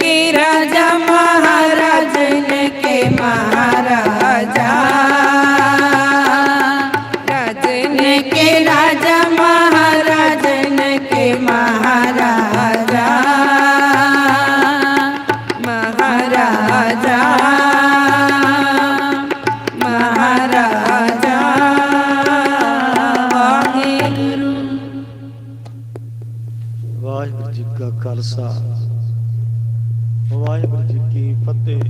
के राजा महाराज जन के महाराजा राजन के राजा महाराज जन के महाराजा महाराजा महाराजा ਵਾਹਿਗੁਰੂ ਜੀ ਕਾ ਖਾਲਸਾ ਵਾਹਿਗੁਰੂ ਜੀ ਕੀ ਫਤਿਹ।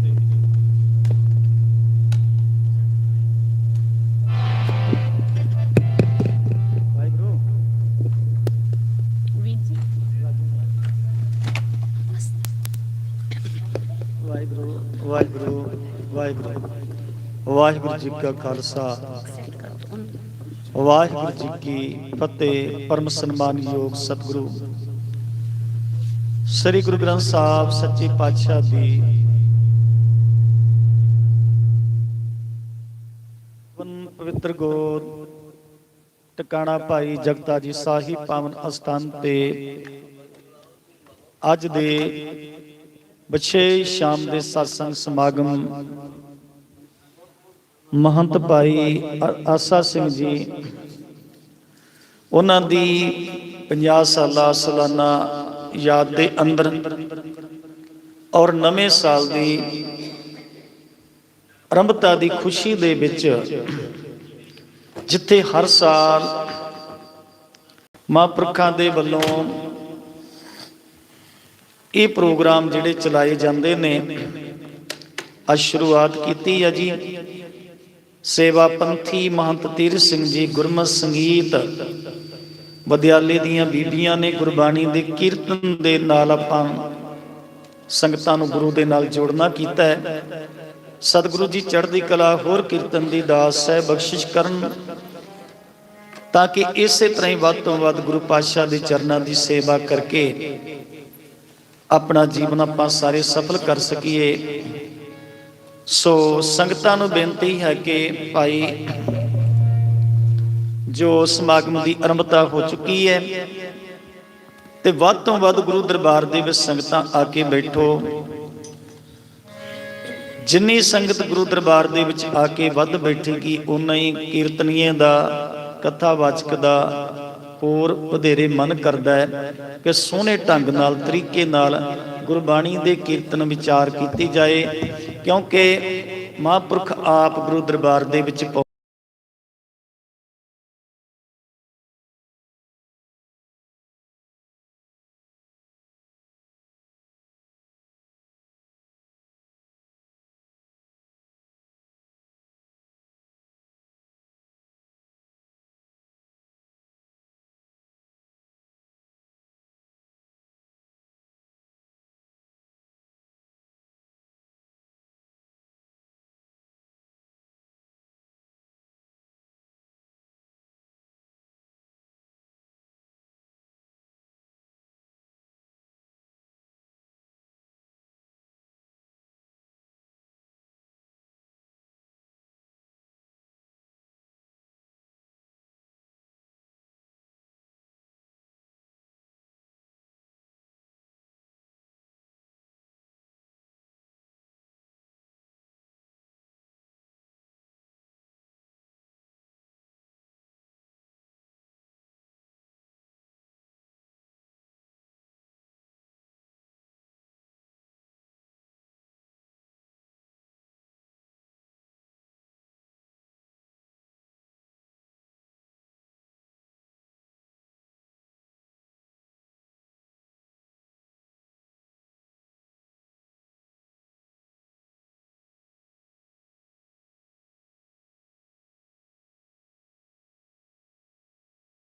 ਵਾਹਿਗੁਰੂ। ਵਾਹਿਗੁਰੂ। ਵਾਹਿਗੁਰੂ ਜੀ ਕਾ ਖਾਲਸਾ। ਵਾਹਿਗੁਰੂ ਜੀ ਕੀ ਫਤਿਹ। ਪਰਮ ਸਨਮਾਨਯੋਗ ਸਤਿਗੁਰੂ। ਸ੍ਰੀ ਗੁਰੂ ਗ੍ਰੰਥ ਸਾਹਿਬ ਸੱਚੇ ਪਾਤਸ਼ਾਹ ਦੀ ਪਵਿੱਤਰ ਗੋਦ, ਟਿਕਾਣਾ ਭਾਈ ਜਗਤਾ ਜੀ ਸਾਹੀ ਪਾਵਨ ਅਸਥਾਨ ਤੇ ਅੱਜ ਦੇ ਵਿਸ਼ੇਸ਼ ਸ਼ਾਮ ਦੇ satsang ਸਮਾਗਮ ਮਹੰਤ ਭਾਈ ਆਸਾ ਸਿੰਘ ਜੀ, ਉਹਨਾਂ ਦੀ 50 ਸਾਲਾ ਸਾਲਾਨਾ ਯਾਦ ਦੇ ਅੰਦਰ ਔਰ ਨਵੇਂ ਸਾਲ ਦੀ ਆਰੰਭਤਾ ਦੀ ਖੁਸ਼ੀ ਦੇ ਵਿੱਚ ਜਿੱਥੇ ਹਰ ਸਾਲ ਮਹਾਂਪੁਰਖਾਂ ਦੇ ਵੱਲੋਂ ਇਹ ਪ੍ਰੋਗਰਾਮ ਜਿਹੜੇ ਚਲਾਏ ਜਾਂਦੇ ਨੇ, ਅੱਜ ਸ਼ੁਰੂਆਤ ਕੀਤੀ ਹੈ ਜੀ। ਸੇਵਾ ਪੰਥੀ ਮਹੰਤ ਤੀਰ ਸਿੰਘ ਜੀ ਗੁਰਮਤ ਸੰਗੀਤ ਵਿਦਿਆਲੇ ਦੀਆਂ ਬੀਬੀਆਂ ਨੇ ਗੁਰਬਾਣੀ ਦੇ ਕੀਰਤਨ ਦੇ ਨਾਲ ਆਪਾਂ ਸੰਗਤਾਂ ਨੂੰ ਗੁਰੂ ਦੇ ਨਾਲ ਜੋੜਨਾ ਕੀਤਾ ਹੈ। ਸਤਿਗੁਰੂ ਜੀ ਚੜ੍ਹਦੀ ਕਲਾ ਹੋਰ ਕੀਰਤਨ ਦੀ ਦਾਸ ਹੈ, ਬਖਸ਼ਿਸ਼ ਕਰਨ ਤਾਂ ਕਿ ਇਸੇ ਤਰ੍ਹਾਂ ਹੀ ਵੱਧ ਤੋਂ ਵੱਧ ਗੁਰੂ ਪਾਤਸ਼ਾਹ ਦੇ ਚਰਨਾਂ ਦੀ ਸੇਵਾ ਕਰਕੇ ਆਪਣਾ ਜੀਵਨ ਆਪਾਂ ਸਾਰੇ ਸਫਲ ਕਰ ਸਕੀਏ। ਸੋ ਸੰਗਤਾਂ ਨੂੰ ਬੇਨਤੀ ਹੈ ਕਿ ਭਾਈ ਜੋ ਸਮਾਗਮ ਦੀ ਆਰੰਭਤਾ ਹੋ ਚੁੱਕੀ ਹੈ ਤੇ ਵੱਧ ਤੋਂ ਵੱਧ ਗੁਰੂ ਦਰਬਾਰ ਦੇ ਵਿੱਚ ਸੰਗਤਾਂ ਆ ਕੇ ਬੈਠੋ। ਜਿੰਨੀ ਸੰਗਤ ਗੁਰੂ ਦਰਬਾਰ ਦੇ ਵਿੱਚ ਆ ਕੇ ਵੱਧ ਬੈਠੇਗੀ ਉਨਾ ਹੀ ਕੀਰਤਨੀਏ ਦਾ ਕਥਾਵਾਚਕ ਦਾ ਹੋਰ ਵਧੇਰੇ ਮਨ ਕਰਦਾ ਹੈ ਕਿ ਸੋਹਣੇ ਢੰਗ ਨਾਲ, ਤਰੀਕੇ ਨਾਲ ਗੁਰਬਾਣੀ ਦੇ ਕੀਰਤਨ ਵਿਚਾਰ ਕੀਤੀ ਜਾਏ, ਕਿਉਂਕਿ ਮਹਾਂਪੁਰਖ ਆਪ ਗੁਰੂ ਦਰਬਾਰ ਦੇ ਵਿੱਚ